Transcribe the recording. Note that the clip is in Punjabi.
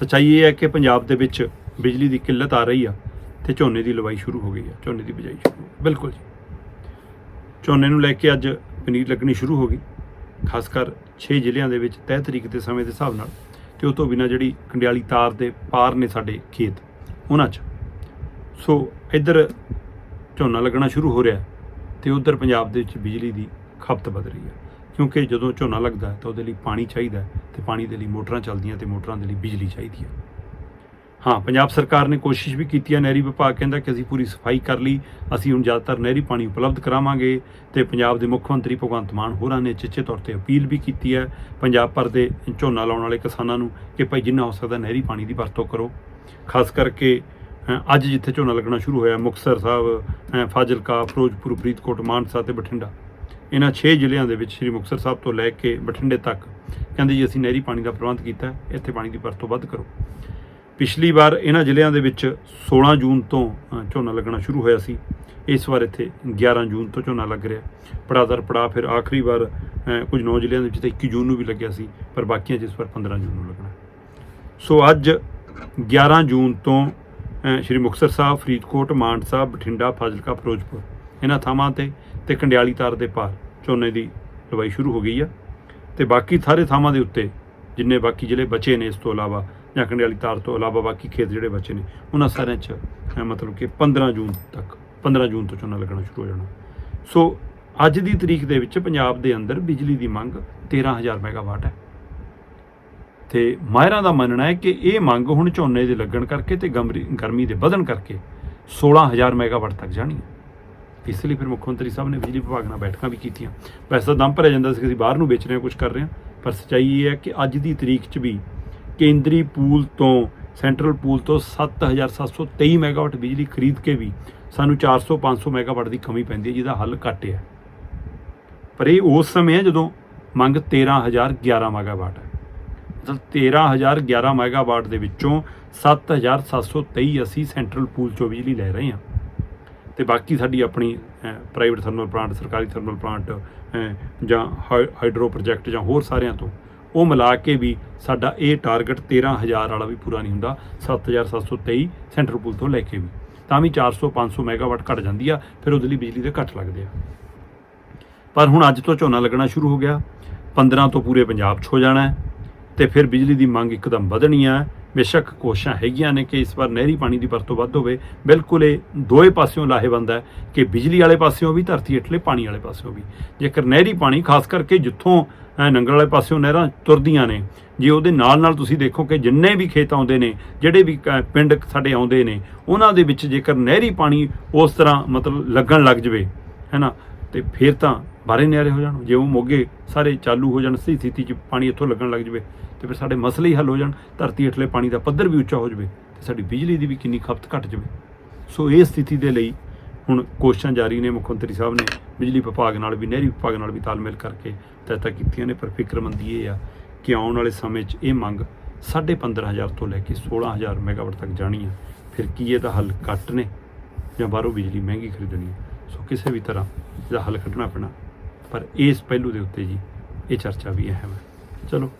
ਸੱਚਾਈ ਇਹ ਹੈ ਕਿ ਪੰਜਾਬ ਦੇ ਵਿੱਚ ਬਿਜਲੀ ਦੀ ਕਿੱਲਤ ਆ ਰਹੀ ਆ ਤੇ ਝੋਨੇ ਦੀ ਲਵਾਈ ਸ਼ੁਰੂ ਹੋ ਗਈ ਆ, ਝੋਨੇ ਦੀ ਬਿਜਾਈ ਸ਼ੁਰੂ ਬਿਲਕੁਲ ਜੀ। ਝੋਨੇ ਨੂੰ ਲੈ ਕੇ ਅੱਜ ਪਨੀਰ ਲੱਗਣੀ ਸ਼ੁਰੂ ਹੋ ਗਈ, ਖਾਸ ਕਰ 6 ਜ਼ਿਲ੍ਹਿਆਂ ਦੇ ਵਿੱਚ ਤੈਅ ਤਰੀਕ ਦੇ ਸਮੇਂ ਦੇ ਹਿਸਾਬ ਨਾਲ ਤੇ ਉਹ ਤੋਂ ਬਿਨਾ ਜਿਹੜੀ ਕੰਡਿਆਲੀ ਤਾਰ ਦੇ ਪਾਰ ਨੇ ਸਾਡੇ ਖੇਤ, ਉਹਨਾਂ 'ਚ। ਸੋ ਇੱਧਰ ਝੋਨਾ ਲੱਗਣਾ ਸ਼ੁਰੂ ਹੋ ਰਿਹਾ ਤੇ ਉਧਰ ਪੰਜਾਬ ਦੇ ਵਿੱਚ ਬਿਜਲੀ ਦੀ ਖਪਤ ਵਧ ਰਹੀ ਹੈ ਕਿਉਂਕਿ ਜਦੋਂ ਝੋਨਾ ਲੱਗਦਾ ਤਾਂ ਉਹਦੇ ਲਈ ਪਾਣੀ ਚਾਹੀਦਾ ਹੈ ਤੇ ਪਾਣੀ ਦੇ ਲਈ ਮੋਟਰਾਂ ਚੱਲਦੀਆਂ ਤੇ ਮੋਟਰਾਂ ਦੇ ਲਈ ਬਿਜਲੀ ਚਾਹੀਦੀ ਹੈ। ਹਾਂ, ਪੰਜਾਬ ਸਰਕਾਰ ਨੇ ਕੋਸ਼ਿਸ਼ ਵੀ ਕੀਤੀ ਹੈ ਨਹਿਰੀ ਵਿਭਾਗ ਕਹਿੰਦਾ ਕਿ ਅਸੀਂ ਪੂਰੀ ਸਫ਼ਾਈ ਕਰ ਲਈ, ਅਸੀਂ ਹੁਣ ਜ਼ਿਆਦਾਤਰ ਨਹਿਰੀ ਪਾਣੀ ਉਪਲਬਧ ਕਰਾਵਾਂਗੇ ਤੇ ਪੰਜਾਬ ਦੇ ਮੁੱਖ ਮੰਤਰੀ ਭਗਵੰਤ ਮਾਨ ਹੋਰਾਂ ਨੇ ਚਿੱਚੇ ਤੌਰ ਤੇ ਅਪੀਲ ਵੀ ਕੀਤੀ ਹੈ ਪੰਜਾਬ ਭਰ ਦੇ ਝੋਨਾ ਲਾਉਣ ਵਾਲੇ ਕਿਸਾਨਾਂ ਨੂੰ ਕਿ ਭਾਈ ਜਿੰਨਾ ਹੋ ਸਕਦਾ ਨਹਿਰੀ ਪਾਣੀ ਦੀ ਵਰਤੋਂ ਕਰੋ। ਖਾਸ ਕਰਕੇ ਅੱਜ ਜਿੱਥੇ ਝੋਨਾ ਲੱਗਣਾ ਸ਼ੁਰੂ ਹੋਇਆ ਮੁਕਤਸਰ ਸਾਹਿਬ ਫਾਜ਼ਿਲਕਾ, ਫਿਰੋਜ਼ਪੁਰ, ਫਰੀਦਕੋਟ, ਮਾਨਸਾ ਤੇ ਬਠਿੰਡਾ। ਇਹਨਾਂ 6 ਜ਼ਿਲ੍ਹਿਆਂ ਦੇ ਵਿੱਚ ਸ੍ਰੀ ਮੁਕਤਸਰ ਸਾਹਿਬ ਤੋਂ ਲੈ ਕੇ ਬਠਿੰਡੇ ਤੱਕ ਕਹਿੰਦੇ ਜੀ ਅਸੀਂ ਨਹਿਰੀ ਪਾਣੀ ਦਾ ਪ੍ਰਬੰਧ ਕੀਤਾ ਇੱਥੇ ਪਾਣੀ ਦੀ ਵਰਤੋਂ ਵੱਧ ਕਰੋ। ਪਿਛਲੀ ਵਾਰ ਇਹਨਾਂ ਜ਼ਿਲ੍ਹਿਆਂ ਦੇ ਵਿੱਚ 16 ਜੂਨ ਤੋਂ ਝੋਨਾ ਲੱਗਣਾ ਸ਼ੁਰੂ ਹੋਇਆ ਸੀ। ਇਸ ਵਾਰ ਇੱਥੇ 11 ਜੂਨ ਤੋਂ ਝੋਨਾ ਲੱਗ ਰਿਹਾ ਪੜਾਦਰ ਪੜਾ ਫਿਰ ਆਖਰੀ ਵਾਰ ਕੁਝ ਨੌ ਜ਼ਿਲ੍ਹਿਆਂ ਦੇ ਵਿੱਚ ਤਾਂ 21 ਜੂਨ ਨੂੰ ਵੀ ਲੱਗਿਆ ਸੀ, ਪਰ ਬਾਕੀਆਂ 'ਚ ਇਸ ਵਾਰ 15 ਜੂਨ ਨੂੰ ਲੱਗਣਾ ਸੋ ਅੱਜ 11 ਜੂਨ ਤੋਂ ਸ਼੍ਰੀ ਮੁਕਤਸਰ ਸਾਹਿਬ, ਫਰੀਦਕੋਟ ਮਾਨਸਾ ਬਠਿੰਡਾ, ਫਾਜ਼ਿਲਕਾ, ਫਿਰੋਜ਼ਪੁਰ, ਇਹਨਾਂ ਥਾਵਾਂ ਤੇ ਤੇ ਕੰਡਿਆਲੀ ਤਾਰ ਦੇ ਪਾਰ ਝੋਨੇ ਦੀ ਲਵਾਈ ਸ਼ੁਰੂ ਹੋ ਗਈ ਆ। ਤੇ ਬਾਕੀ ਸਾਰੇ ਥਾਵਾਂ ਦੇ ਉੱਤੇ ਜਿੰਨੇ ਬਾਕੀ ਜਿਹੜੇ ਬਚੇ ਨੇ ਇਸ ਤੋਂ ਇਲਾਵਾ, ਜਾਂ ਕੰਡੇ ਵਾਲੀ ਤਾਰ ਤੋਂ ਇਲਾਵਾ ਬਾਕੀ ਖੇਤ ਜਿਹੜੇ ਬਚੇ ਨੇ, ਉਹਨਾਂ ਸਾਰਿਆਂ 'ਚ ਮਤਲਬ ਕਿ 15 ਜੂਨ ਤੱਕ 15 ਜੂਨ ਤੋਂ ਝੋਨਾ ਲੱਗਣਾ ਸ਼ੁਰੂ ਹੋ ਜਾਣਾ। ਸੋ ਅੱਜ ਦੀ ਤਰੀਕ ਦੇ ਵਿੱਚ ਪੰਜਾਬ ਦੇ ਅੰਦਰ ਬਿਜਲੀ ਦੀ ਮੰਗ 13000 ਮੈਗਾਵਾਟ ਹੈ। ਤੇ ਮਾਹਿਰਾਂ ਦਾ ਮੰਨਣਾ ਹੈ ਕਿ ਇਹ ਮੰਗ ਹੁਣ ਝੋਨੇ ਦੇ ਲੱਗਣ ਕਰਕੇ ਤੇ ਗਮਰੀ- ਗਰਮੀ ਦੇ ਵਧਣ ਕਰਕੇ 16000 ਮੈਗਾਵਾਟ ਤੱਕ ਜਾਣੀ ਹੈ। ਇਸ ਲਈ ਫਿਰ ਮੁੱਖ ਮੰਤਰੀ ਸਾਹਿਬ ਨੇ ਬਿਜਲੀ ਵਿਭਾਗ ਨਾਲ ਬੈਠਕਾਂ ਵੀ ਕੀਤੀਆਂ। ਪੈਸਾ ਦਮ ਭਰਿਆ ਜਾਂਦਾ ਸੀ ਕਿ ਅਸੀਂ ਬਾਹਰ ਨੂੰ ਵੇਚ ਰਹੇ ਹਾਂ ਕੁਝ ਕਰ ਰਹੇ ਹਾਂ। ਪਰ ਸੱਚਾਈ ਇਹ ਹੈ ਕਿ ਅੱਜ ਦੀ ਤਰੀਕ 'ਚ ਵੀ ਕੇਂਦਰੀ ਪੂਲ ਤੋਂ, ਸੈਂਟਰਲ ਪੂਲ ਤੋਂ 7723 ਮੈਗਾਵਾਟ ਬਿਜਲੀ ਖਰੀਦ ਕੇ ਵੀ ਸਾਨੂੰ 400 500 ਮੈਗਾਵਾਟ ਦੀ ਕਮੀ ਪੈਂਦੀ ਹੈ, ਜਿਹਦਾ ਹੱਲ ਘੱਟ ਹੈ। ਪਰ ਇਹ ਉਸ ਸਮੇਂ ਹੈ ਜਦੋਂ ਮੰਗ 13011 ਮੈਗਾਵਾਟ ਹੈ। ਮਤਲਬ 13011 ਮੈਗਾਵਾਟ ਦੇ ਵਿੱਚੋਂ 7723 ਅਸੀਂ ਸੈਂਟਰਲ ਪੂਲ ਚੋਂ ਬਿਜਲੀ ਲੈ ਰਹੇ ਹਾਂ। ਤੇ ਬਾਕੀ ਸਾਡੀ ਆਪਣੀ ਪ੍ਰਾਈਵੇਟ ਥਰਮਲ ਪਲਾਂਟ ਸਰਕਾਰੀ ਥਰਮਲ ਪਲਾਂਟ ਜਾਂ ਹਾਈਡਰੋ ਪ੍ਰੋਜੈਕਟ ਜਾਂ ਹੋਰ ਸਾਰਿਆਂ ਤੋਂ, ਉਹ ਮਿਲਾ ਕੇ ਵੀ ਸਾਡਾ ਇਹ ਟਾਰਗੇਟ 13000 ਵਾਲਾ ਵੀ ਪੂਰਾ ਨਹੀਂ ਹੁੰਦਾ 7723 ਸੈਂਟਰ ਪੂਲ ਤੋਂ ਲੈ ਕੇ ਵੀ। ਤਾਂ ਵੀ 400 500 ਮੈਗਾਵਾਟ ਘਟ ਜਾਂਦੀ ਆ, ਫਿਰ ਉਹਦੇ ਲਈ ਬਿਜਲੀ ਦੇ ਘੱਟ ਲੱਗਦੇ ਆ। ਪਰ ਹੁਣ ਅੱਜ ਤੋਂ ਝੋਨਾ ਲੱਗਣਾ ਸ਼ੁਰੂ ਹੋ ਗਿਆ 15 ਤੋਂ ਪੂਰੇ ਪੰਜਾਬ 'ਚ ਹੋ ਜਾਣਾ ਹੈ, ਤੇ ਫਿਰ ਬਿਜਲੀ ਦੀ ਮੰਗ ਇੱਕਦਮ ਵਧਣੀ ਆ। ਬੇਸ਼ੱਕ ਕੋਸ਼ਿਸ਼ਾਂ ਹੈਗੀਆਂ ਨੇ ਕਿ ਇਸ ਵਾਰ ਨਹਿਰੀ ਪਾਣੀ ਦੀ ਵਰਤੋਂ ਵੱਧ ਹੋਵੇ। ਬਿਲਕੁਲ ਇਹ ਦੋਏ ਪਾਸਿਓਂ ਲਾਹੇਵੰਦ ਹੈ ਕਿ ਬਿਜਲੀ ਵਾਲੇ ਪਾਸਿਓਂ ਵੀ ਧਰਤੀ ਹੇਠਲੇ ਪਾਣੀ ਵਾਲੇ ਪਾਸਿਓਂ ਵੀ। ਜੇਕਰ ਨਹਿਰੀ ਪਾਣੀ ਖਾਸ ਕਰਕੇ ਜਿੱਥੋਂ ਨੰਗਲ ਵਾਲੇ ਪਾਸਿਓਂ ਨਹਿਰਾਂ ਤੁਰਦੀਆਂ ਨੇ ਜੇ ਉਹਦੇ ਨਾਲ ਨਾਲ ਤੁਸੀਂ ਦੇਖੋ ਕਿ ਜਿੰਨੇ ਵੀ ਖੇਤ ਆਉਂਦੇ ਨੇ ਜਿਹੜੇ ਵੀ ਅਹ, ਪਿੰਡ ਸਾਡੇ ਆਉਂਦੇ ਨੇ ਉਹਨਾਂ ਦੇ ਵਿੱਚ ਜੇਕਰ ਨਹਿਰੀ ਪਾਣੀ ਉਸ ਤਰ੍ਹਾਂ ਮਤਲਬ ਲੱਗਣ ਲੱਗ ਜਵੇ ਹੈਨਾ ਤੇ ਫਿਰ ਤਾਂ ਬਾਰੇ ਨਿਆਰੇ ਹੋ ਜਾਣ। ਜੇ ਉਹ ਮੋਗੇ ਸਾਰੇ ਚਾਲੂ ਹੋ ਜਾਣ ਸਹੀ ਸਥਿਤੀ 'ਚ ਪਾਣੀ ਇੱਥੋਂ ਲੱਗਣ ਲੱਗ ਜਵੇ। ਤੇ ਫਿਰ ਸਾਡੇ ਮਸਲੇ ਹੀ ਹੱਲ ਹੋ ਜਾਣ, ਧਰਤੀ ਹੇਠਲੇ ਪਾਣੀ ਦਾ ਪੱਧਰ ਵੀ ਉੱਚਾ ਹੋ ਜਾਵੇ ਤੇ ਸਾਡੀ ਬਿਜਲੀ ਦੀ ਵੀ ਕਿੰਨੀ ਖਪਤ ਘਟ ਜਾਵੇ। ਸੋ ਇਹ ਸਥਿਤੀ ਦੇ ਲਈ ਹੁਣ ਕੋਸ਼ਿਸ਼ਾਂ ਜਾਰੀ ਨੇ, ਮੁੱਖ ਮੰਤਰੀ ਸਾਹਿਬ ਨੇ ਬਿਜਲੀ ਵਿਭਾਗ ਨਾਲ ਵੀ, ਨਹਿਰੀ ਵਿਭਾਗ ਨਾਲ ਵੀ ਤਾਲਮੇਲ ਕਰਕੇ ਤੈਅ ਕੀਤੀਆਂ ਨੇ, ਪਰ ਫਿਕਰਮੰਦੀ ਇਹ ਆ ਕਿ ਆਉਣ ਵਾਲੇ ਸਮੇਂ 'ਚ ਇਹ ਮੰਗ 15500 ਤੋਂ ਲੈ ਕੇ 16000 ਮੈਗਾਵਾਟ ਤੱਕ ਜਾਣੀ ਆ। ਫਿਰ ਕੀ ਇਹਦਾ ਹੱਲ ਘੱਟ ਨੇ ਜਾਂ ਬਾਹਰੋਂ ਬਿਜਲੀ ਮਹਿੰਗੀ ਖਰੀਦਣੀ ਹੈ ਸੋ ਕਿਸੇ ਵੀ ਤਰ੍ਹਾਂ ਇਹਦਾ ਹੱਲ ਕੱਢਣਾ ਪੈਣਾ। ਪਰ ਇਸ ਪਹਿਲੂ ਦੇ ਉੱਤੇ ਜੀ ਇਹ ਚਰਚਾ ਵੀ ਅਹਿਮ ਹੈ। ਚਲੋ।